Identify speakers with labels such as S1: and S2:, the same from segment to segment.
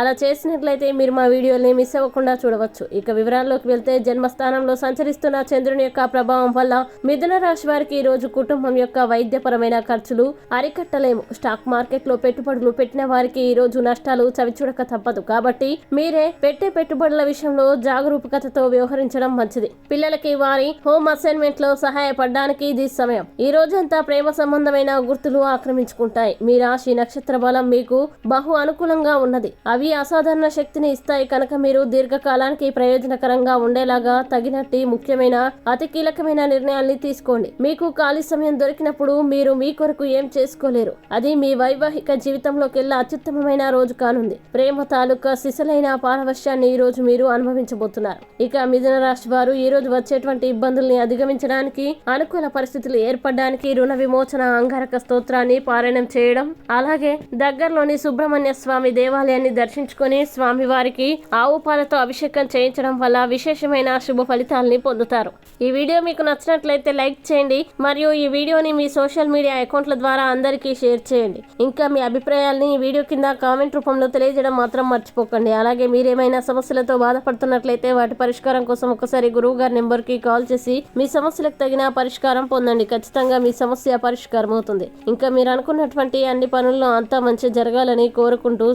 S1: అలా చేసినట్లయితే మీరు మా వీడియోని మిస్ అవ్వకుండా చూడవచ్చు. ఇక వివరాల్లోకి వెళ్తే జన్మస్థానంలో సంచరిస్తున్న చంద్రుని యొక్క ప్రభావం వల్ల మిథున రాశి వారికి ఈ రోజు కుటుంబం యొక్క వైద్యపరమైన ఖర్చులు అరికట్టలేము. స్టాక్ మార్కెట్లో పెట్టుబడులు పెట్టిన వారికి ఈ రోజు నష్టాలు చవిచూడక తప్పదు. కాబట్టి మీరే పెట్టే పెట్టుబడుల విషయంలో జాగరూకతతో వ్యవహరించడం మంచిది. పిల్లలకి వారి హోమ్ అసైన్మెంట్లో సహాయపడడానికి ఇది సమయం. ఈ రోజంతా ప్రేమ సంబంధమైన గుర్తులు ఆక్రమించుకుంటాయి. మీ రాశి నక్షత్ర బలం మీకు బహు అనుకూలంగా ఉన్నది. అవి అసాధారణ శక్తిని ఇస్తాయి కనుక మీరు దీర్ఘకాలానికి ప్రయోజనకరంగా ఉండేలాగా తగినట్టి ముఖ్యమైన అతి కీలకమైన నిర్ణయాల్ని తీసుకోండి. మీకు ఖాళీ సమయం దొరికినప్పుడు మీరు మీ కొరకు ఏం చేసుకోలేరు. అది మీ వైవాహిక జీవితంలోకెల్లా అత్యుత్తమమైన రోజు కానుంది. ప్రేమ తాలూకా సిసలైన పారవశ్యాన్ని ఈ రోజు మీరు అనుభవించబోతున్నారు. ఇక మిథున రాశి వారు ఈ రోజు వచ్చేటువంటి ఇబ్బందుల్ని అధిగమించడానికి అనుకూల పరిస్థితులు ఏర్పడడానికి రుణ విమోచన అంగారక స్తోత్రాన్ని పారాయణం చేయడం అలాగే దగ్గరలోని సుబ్రహ్మణ్య స్వామి దేవాలయాన్ని దర్శించుకొని స్వామి వారికి ఆవు పాలతో అభిషేకం చేయించడం వల్ల విశేషమైన శుభ ఫలితాలని పొందుతారు. ఈ వీడియో మీకు నచ్చినట్లయితే లైక్ చేయండి మరియు ఈ వీడియోని మీ సోషల్ మీడియా అకౌంట్ల ద్వారా అందరికీ షేర్ చేయండి. ఇంకా మీ అభిప్రాయాల్ని ఈ వీడియో కింద కామెంట్ రూపంలో తెలియజేయడం మాత్రం మర్చిపోకండి. అలాగే మీరేమైనా సమస్యలతో బాధపడుతున్నట్లయితే వాటి పరిష్కారం కోసం ఒకసారి గురువు గారి నెంబర్కి కాల్ చేసి మీ సమస్యలకు తగిన పరిష్కారం పొందండి. ఖచ్చితంగా మీ సమస్య పరిష్కారం అవుతుంది. ఇంకా మీరు అనుకున్నటువంటి అన్ని పనుల్లో అంతా మంచి జరగాలని కోరుకుంటూ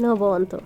S1: Nuovo Onto.